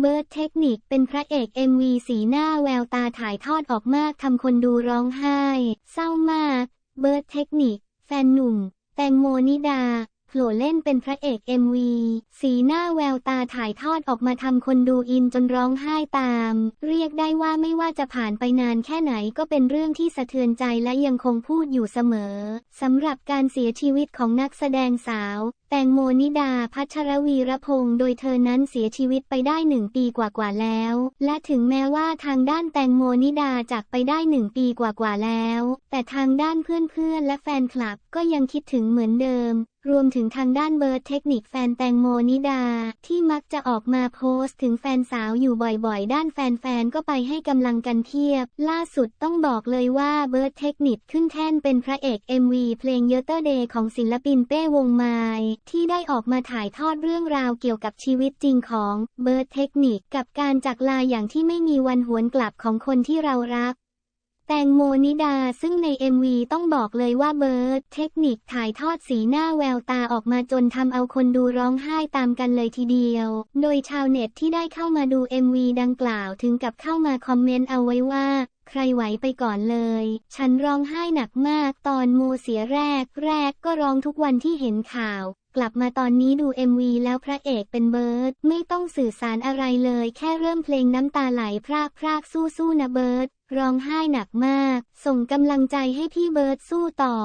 เบิร์ดเทคนิคเป็นพระเอก MV สีหน้าแววตาถ่ายทอดออกมากทำคนดูร้องไห้ เศร้ามาก เบิร์ดเทคนิค แฟนหนุ่ม แตงโมนิดาโผล่เล่นเป็นพระเอก MV สีหน้าแววตาถ่ายทอดออกมาทำคนดูอินจนร้องไห้ตาม เรียกได้ว่าไม่ว่าจะผ่านไปนานแค่ไหนก็เป็นเรื่องที่สะเทือนใจและยังคงพูดอยู่เสมอสำหรับการเสียชีวิตของนักแสดงสาวแตงโมนิดาพัชรวีรพงศ์โดยเธอนั้นเสียชีวิตไปได้หนึ่งปีกว่าๆแล้ว และถึงแม้ว่าทางด้านแตงโมนิดาจากไปได้หนึ่งปีกว่าๆแล้ว แต่ทางด้านเพื่อนๆและแฟนคลับก็ยังคิดถึงเหมือนเดิม รวมถึงทางด้านเบิร์ดเทคนิคแฟนแตงโมนิดา ที่มักจะออกมาโพสต์ถึงแฟนสาวอยู่บ่อยๆ ด้านแฟนๆก็ไปให้กำลังกันเทียบ ล่าสุดต้องบอกเลยว่าเบิร์ดเทคนิคขึ้นแท่นเป็นพระเอก MV เพลงเยเตอร์เดย์ของศิลปินเป้วงไม้ที่ได้ออกมาถ่ายทอดเรื่องราวเกี่ยวกับชีวิตจริงของเบิร์ดเทคนิคกับการจากลาอย่างที่ไม่มีวันหวนกลับของคนที่เรารัก แตงโมนิดาซึ่งใน MV ต้องบอกเลยว่าเบิร์ดเทคนิคถ่ายทอดสีหน้าแววตาออกมาจนทำเอาคนดูร้องไห้ตามกันเลยทีเดียว โดยชาวเน็ตที่ได้เข้ามาดู MV ดังกล่าวถึงกับเข้ามาคอมเมนต์เอาไว้ว่า ใครไหวไปก่อนเลย ฉันร้องไห้หนักมากตอนโมเสียแรก แรกก็ร้องทุกวันที่เห็นข่าว กลับมาตอนนี้ดู MV แล้วพระเอกเป็นเบิร์ด ไม่ต้องสื่อสารอะไรเลย แค่เริ่มเพลงน้ำตาไหลพรากพรากสู้สู้นะเบิร์ด ร้องไห้หนักมาก ส่งกำลังใจให้พี่เบิร์ดสู้ต่อ